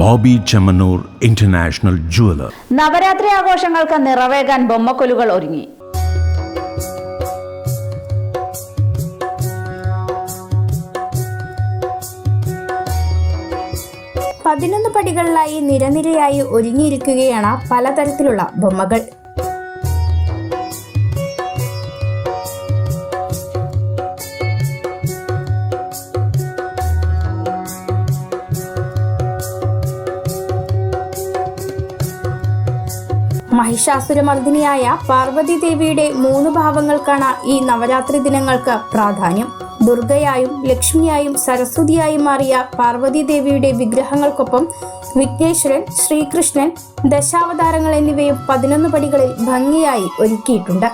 Bobby Chemmanur international jeweller. Navaratri ആഘോഷങ്ങൾക്ക് നിറവേകാൻ ബൊമ്മക്കൊലുകൾ ഒരുങ്ങി. പതിനൊന്ന് പടികളിലായി നിരനിരയായി ഒരുങ്ങിയിരിക്കുകയാണ് പലതരത്തിലുള്ള ബൊമ്മകൾ. മഹിഷാസുരമർദ്ദിനിയായ പാർവതി ദേവിയുടെ മൂന്ന് ഭാവങ്ങൾക്കാണ് ഈ നവരാത്രി ദിനങ്ങൾക്ക് പ്രാധാന്യം. ദുർഗയായും ലക്ഷ്മിയായും സരസ്വതിയായും മാറിയ പാർവതി ദേവിയുടെ വിഗ്രഹങ്ങൾക്കൊപ്പം വിഘ്നേശ്വരൻ ശ്രീകൃഷ്ണൻ ദശാവതാരങ്ങൾ എന്നിവയും പതിനൊന്ന് പടികളിൽ ഭംഗിയായി ഒരുക്കിയിട്ടുണ്ട്.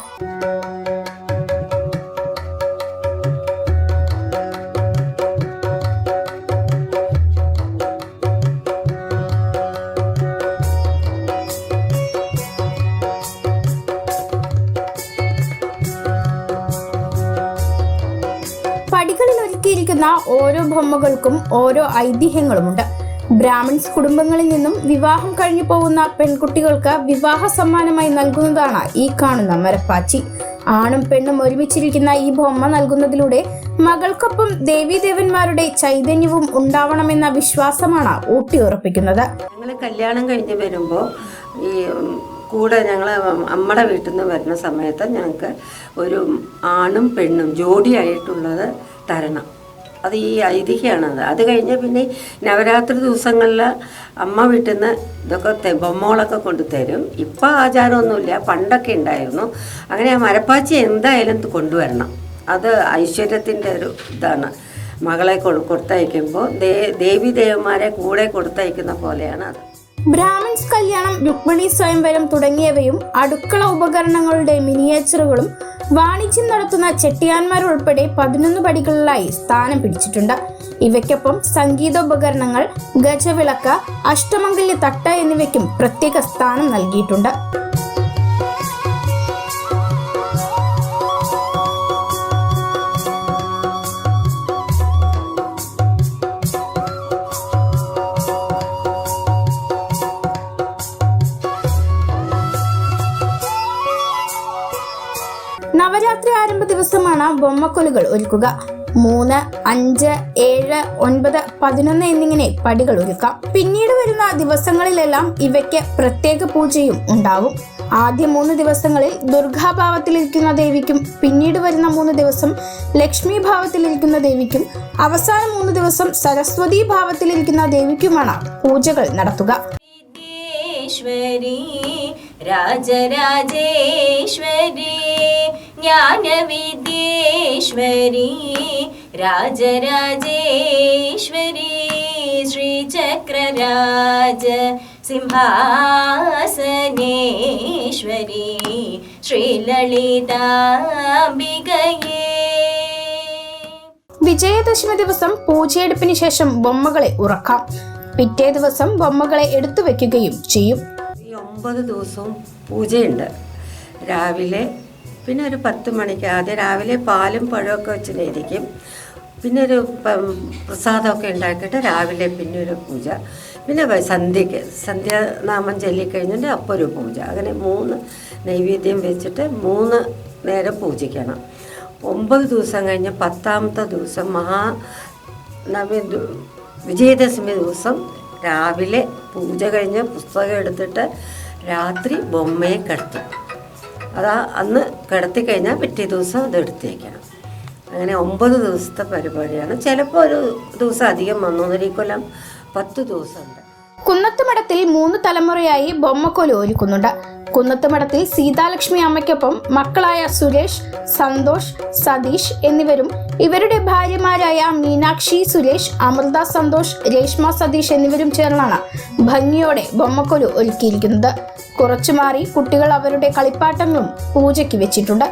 ഒരുക്കിയിരിക്കുന്ന ഓരോ ബൊമ്മകൾക്കും ഓരോ ഐതിഹ്യങ്ങളുമുണ്ട്. ബ്രാഹ്മിൺസ് കുടുംബങ്ങളിൽ നിന്നും വിവാഹം കഴിഞ്ഞു പോകുന്ന പെൺകുട്ടികൾക്ക് വിവാഹ സമ്മാനമായി നൽകുന്നതാണ് ഈ കാണുന്ന മരപ്പാച്ചി. ആണും പെണ്ണും ഒരുമിച്ചിരിക്കുന്ന ഈ ബൊമ്മ നൽകുന്നതിലൂടെ മകൾക്കൊപ്പം ദേവീദേവന്മാരുടെ ചൈതന്യവും ഉണ്ടാവണമെന്ന വിശ്വാസമാണ് ഊട്ടിയുറപ്പിക്കുന്നത് ഞങ്ങൾ കല്യാണം കഴിഞ്ഞ് വരുമ്പോൾ ഈ കൂടെ ഞങ്ങൾ അമ്മയുടെ വീട്ടിൽ നിന്ന് വരുന്ന സമയത്ത് ഞങ്ങൾക്ക് ഒരു ആണും പെണ്ണും ജോഡിയായിട്ടുള്ളത് തരണം. അത് ഈ ഐതിഹ്യമാണത്. അത് കഴിഞ്ഞ് പിന്നെ നവരാത്രി ദിവസങ്ങളിൽ അമ്മ വീട്ടിൽ നിന്ന് ഇതൊക്കെ ബൊമ്മകളൊക്കെ കൊണ്ട് തരും ഇപ്പം ആചാരമൊന്നുമില്ല. പണ്ടൊക്കെ ഉണ്ടായിരുന്നു. അങ്ങനെ ആ മരപ്പാച്ചി എന്തായാലും കൊണ്ടുവരണം. അത് ഐശ്വര്യത്തിന്റെ ഒരു ഇതാണ്. മകളെ കൊടുത്തയക്കുമ്പോൾ ദേ ദേവി ദേവന്മാരെ കൂടെ കൊടുത്തയക്കുന്ന പോലെയാണ് അത്. ബ്രാഹ്മിൻസ് കല്യാണം രുക്മിണി സ്വയംവരം തുടങ്ങിയവയും അടുക്കള ഉപകരണങ്ങളുടെ മിനിയേച്ചറുകളും വാണിജ്യം നടത്തുന്ന ചെട്ടിയാന്മാർ ഉൾപ്പെടെ പതിനൊന്ന് പടികളിലായി സ്ഥാനം പിടിച്ചിട്ടുണ്ട്. ഇവയ്ക്കൊപ്പം സംഗീതോപകരണങ്ങൾ ഗജവിളക്ക് അഷ്ടമംഗല്യ തട്ട എന്നിവയ്ക്കും പ്രത്യേക സ്ഥാനം നൽകിയിട്ടുണ്ട്. നവരാത്രി ആരംഭ ദിവസമാണ് ബൊമ്മക്കൊലുകൾ ഒരുക്കുക. മൂന്ന് അഞ്ച് ഏഴ് ഒൻപത് പതിനൊന്ന് എന്നിങ്ങനെ പടികൾ ഒരുക്കാം. പിന്നീട് വരുന്ന ദിവസങ്ങളിലെല്ലാം ഇവയ്ക്ക് പ്രത്യേക പൂജയും ഉണ്ടാവും. ആദ്യ മൂന്ന് ദിവസങ്ങളിൽ ദുർഗാഭാവത്തിലിരിക്കുന്ന ദേവിക്കും പിന്നീട് വരുന്ന മൂന്ന് ദിവസം ലക്ഷ്മി ഭാവത്തിലിരിക്കുന്ന ദേവിക്കും അവസാന മൂന്ന് ദിവസം സരസ്വതി ഭാവത്തിലിരിക്കുന്ന ദേവിക്കുമാണ് പൂജകൾ നടത്തുക. രാജരാജേശ്വരി ജ്ഞാനവിദ്യേശ്വരി രാജരാജേശ്വരി ശ്രീചക്രരാജ സിംഹാസനേശ്വരി ശ്രീലളിതാംബികയെ. വിജയദശമി ദിവസം പൂജയെടുപ്പിന് ശേഷം ബൊമ്മകളെ ഉറക്കാം. പിറ്റേ ദിവസം ബൊമ്മകളെ എടുത്തു വെക്കുകയും ചെയ്യും. ഈ ഒമ്പത് ദിവസവും പൂജയുണ്ട്. രാവിലെ പിന്നെ ഒരു പത്ത് മണിക്ക് ആദ്യം രാവിലെ പാലും പഴമൊക്കെ വെച്ചിരിക്കും പിന്നെ ഒരു പ്രസാദമൊക്കെ ഉണ്ടാക്കിയിട്ട് രാവിലെ പിന്നെ ഒരു പൂജ. പിന്നെ സന്ധ്യയ്ക്ക് സന്ധ്യാനാമം ചൊല്ലിക്കഴിഞ്ഞിട്ട് അപ്പോൾ ഒരു പൂജ. അങ്ങനെ മൂന്ന് നൈവേദ്യം വെച്ചിട്ട് മൂന്ന് നേരം പൂജിക്കണം. ഒമ്പത് ദിവസം കഴിഞ്ഞ് പത്താമത്തെ ദിവസം മഹാ നവി വിജയദശമി ദിവസം രാവിലെ പൂജ കഴിഞ്ഞ് പുസ്തകം എടുത്തിട്ട് രാത്രി ബൊമ്മയെ കിടത്തും. അതാ അന്ന് കിടത്തി കഴിഞ്ഞാൽ പിറ്റേ ദിവസം അത് എടുത്തേക്കണം. അങ്ങനെ ഒമ്പത് ദിവസത്തെ പരിപാടിയാണ്. ചിലപ്പോൾ ഒരു ദിവസം അധികം വന്നു. ഈ കൊല്ലം പത്ത് ദിവസമുണ്ട്. കുന്നത്തുമഠത്തിൽ മൂന്ന് തലമുറയായി ബൊമ്മക്കോൽ ഒരുക്കുന്നുണ്ട്. കുന്നത്തുമടത്തിൽ സീതാലക്ഷ്മി അമ്മയ്ക്കൊപ്പം മക്കളായ സുരേഷ് സന്തോഷ് സതീഷ് എന്നിവരും ഇവരുടെ ഭാര്യമാരായ മീനാക്ഷി സുരേഷ് അമൃത സന്തോഷ് രേഷ്മ സതീഷ് എന്നിവരും ചേർന്നാണ് ഭംഗിയോടെ ബൊമ്മക്കൊലു ഒരുക്കിയിരിക്കുന്നത്. കുറച്ചു മാറി കുട്ടികൾ അവരുടെ കളിപ്പാട്ടങ്ങളും പൂജയ്ക്ക് വെച്ചിട്ടുണ്ട്.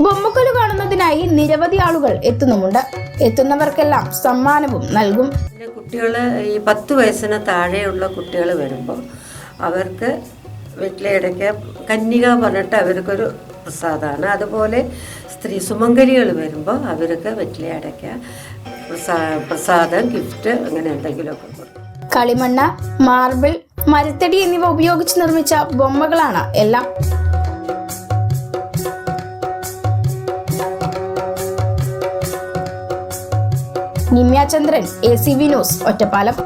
ബൊമ്മക്കൊലു കാണുന്നതിനായി നിരവധി ആളുകൾ എത്തുന്നുമുണ്ട്. എത്തുന്നവർക്കെല്ലാം സമ്മാനവും നൽകും. കുട്ടികൾ ഈ പത്ത് വയസ്സിന് താഴെയുള്ള കുട്ടികൾ വരുമ്പോൾ അവർക്ക് വീട്ടിലെ ഇടയ്ക്ക് കന്യക പറഞ്ഞിട്ട് അവർക്കൊരു പ്രസാദമാണ്. അതുപോലെ സ്ത്രീ സുമംഗലികൾ വരുമ്പോൾ അവർക്ക് വീട്ടിലെ ഇടയ്ക്ക് പ്രസാദം ഗിഫ്റ്റ് അങ്ങനെ എന്തെങ്കിലുമൊക്കെ കൊടുക്കും. കളിമണ്ണ് മാർബിൾ മരത്തടി എന്നിവ ഉപയോഗിച്ച് നിർമ്മിച്ച ബൊമ്മകളാണ് എല്ലാം. Nimya Chandran A C V news Ottapalam.